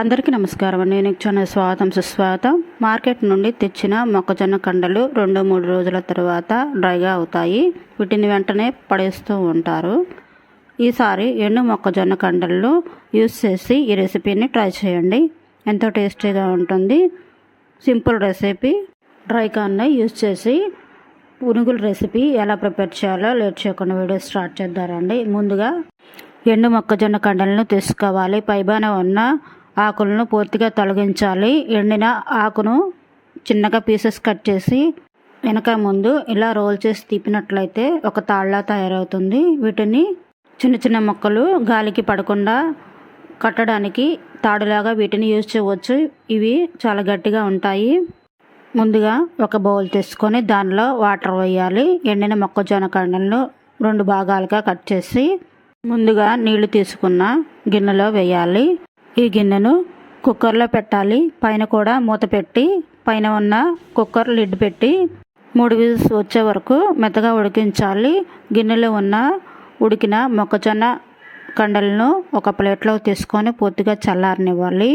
అందరికీ నమస్కారం అండి. నేను ఛానల్ స్వాగతం సుస్వాగతం. మార్కెట్ నుండి తెచ్చిన మొక్కజొన్న కండలు రెండు మూడు రోజుల తర్వాత డ్రైగా అవుతాయి. వీటిని వెంటనే పడేస్తూ ఉంటారు. ఈసారి ఎండు మొక్కజొన్న కండలు యూస్ చేసి ఈ రెసిపీని ట్రై చేయండి. ఎంతో టేస్టీగా ఉంటుంది. Simple recipe. డ్రై కాన్నే యూస్ చేసి పునుగుల రెసిపీ ఎలా ప్రిపేర్ చేయాలో లేట్ చేయకుండా వీడియో స్టార్ట్ చేద్దారండి ముందుగా ఎండు మొక్కజొన్న కండలను తీసుకోవాలి. పైబాన ఉన్న ఆకులను పూర్తిగా తొలగించాలి. ఎండిన ఆకును చిన్నగా పీసెస్ కట్ చేసి వెనక ముందు ఇలా రోల్ చేసి తీపినట్లయితే ఒక తాళ్ళ తయారవుతుంది. వీటిని చిన్న చిన్న మొక్కలు గాలికి పడకుండా కట్టడానికి తాడులాగా వీటిని యూజ్ చేయవచ్చు. ఇవి చాలా గట్టిగా ఉంటాయి. ముందుగా ఒక బౌల్ తీసుకొని దానిలో వాటర్ వేయాలి. ఎండిన మొక్కజొన్న కండలను రెండు భాగాలుగా కట్ చేసి ముందుగా నీళ్ళు తీసుకున్న గిన్నెలో వేయాలి. ఈ గిన్నెను కుక్కర్లో పెట్టాలి. పైన కూడా మూత పెట్టి పైన ఉన్న కుక్కర్ లిడ్ పెట్టి మూడు విజిల్స్ వచ్చే వరకు మెత్తగా ఉడికించాలి. గిన్నెలో ఉన్న ఉడికిన మొక్కజొన్న కండలను ఒక ప్లేట్లో తీసుకొని పూర్తిగా చల్లారనివ్వాలి.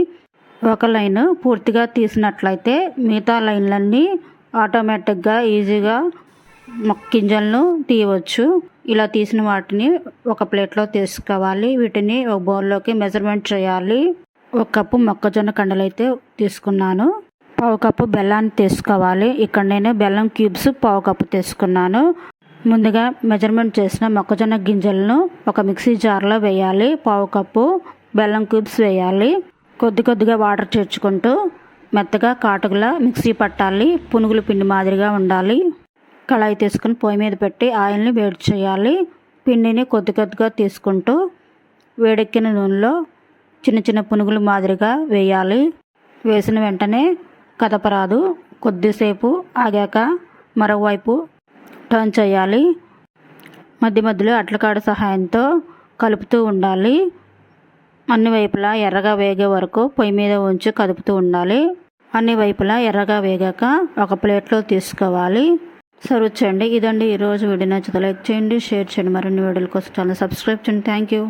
ఒక లైన్ పూర్తిగా తీసినట్లయితే మిగతా లైన్లన్నీ ఆటోమేటిక్గా ఈజీగా గింజలను తీయవచ్చు. ఇలా తీసిన వాటిని ఒక ప్లేట్లో తీసుకోవాలి. వీటిని ఒక బౌల్లోకి మెజర్మెంట్ చేయాలి. ఒక కప్పు మొక్కజొన్న కండలు అయితే తీసుకున్నాను. పావు కప్పు బెల్లాన్ని తీసుకోవాలి. ఇక్కడ నేను బెల్లం క్యూబ్స్ పావు కప్పు తీసుకున్నాను. ముందుగా మెజర్మెంట్ చేసిన మొక్కజొన్న గింజలను ఒక మిక్సీ జార్లో వేయాలి. పావు కప్పు బెల్లం క్యూబ్స్ వేయాలి. కొద్ది కొద్దిగా వాటర్ చేర్చుకుంటూ మెత్తగా కాటుకులా మిక్సీ పట్టాలి. పునుగుల పిండి మాదిరిగా ఉండాలి. కళాయి తీసుకుని పొయ్యి మీద పెట్టి ఆయిల్ని వేడి చేయాలి. పిండిని కొద్ది కొద్దిగా తీసుకుంటూ వేడెక్కిన నూనెలో చిన్న చిన్న పునుగులు మాదిరిగా వేయాలి. వేసిన వెంటనే కదపరాదు. కొద్దిసేపు ఆగాక మరోవైపు టర్న్ చేయాలి. మధ్య మధ్యలో అట్లకాడ సహాయంతో కలుపుతూ ఉండాలి. అన్ని వైపులా ఎర్రగా వేగే వరకు పొయ్యి మీద ఉంచి కదుపుతూ ఉండాలి. అన్ని వైపులా ఎర్రగా వేగాక ఒక ప్లేట్లో తీసుకోవాలి. సర్వ్ చేయండి ఇదండి ఈరోజు వీడియో నచ్చితే లైక్ చేయండి షేర్ చేయండి. మరిన్ని వీడియోల కోసం ఛానల్ సబ్స్క్రైబ్ చేయండి. Thank you